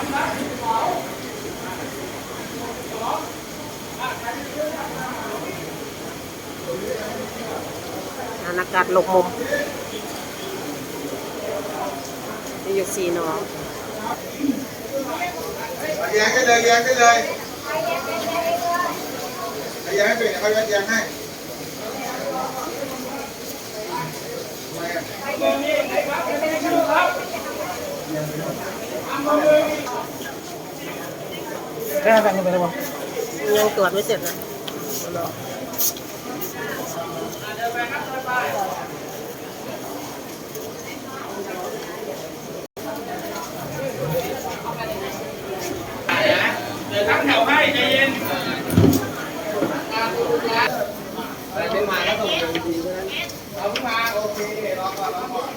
อาอากาศหลบมุมนี่อยู่สีน้องแยงได้เลยแยงได้เลยแยงให้เป็นเขาแยงให้ แค่กันไปเลยมั้งยังตรวจไม่เสร็จนะเดี๋ยวทั้งแถวให้ใจเย็นเอาขึ้นมาโอเครอก่อนรอก่อน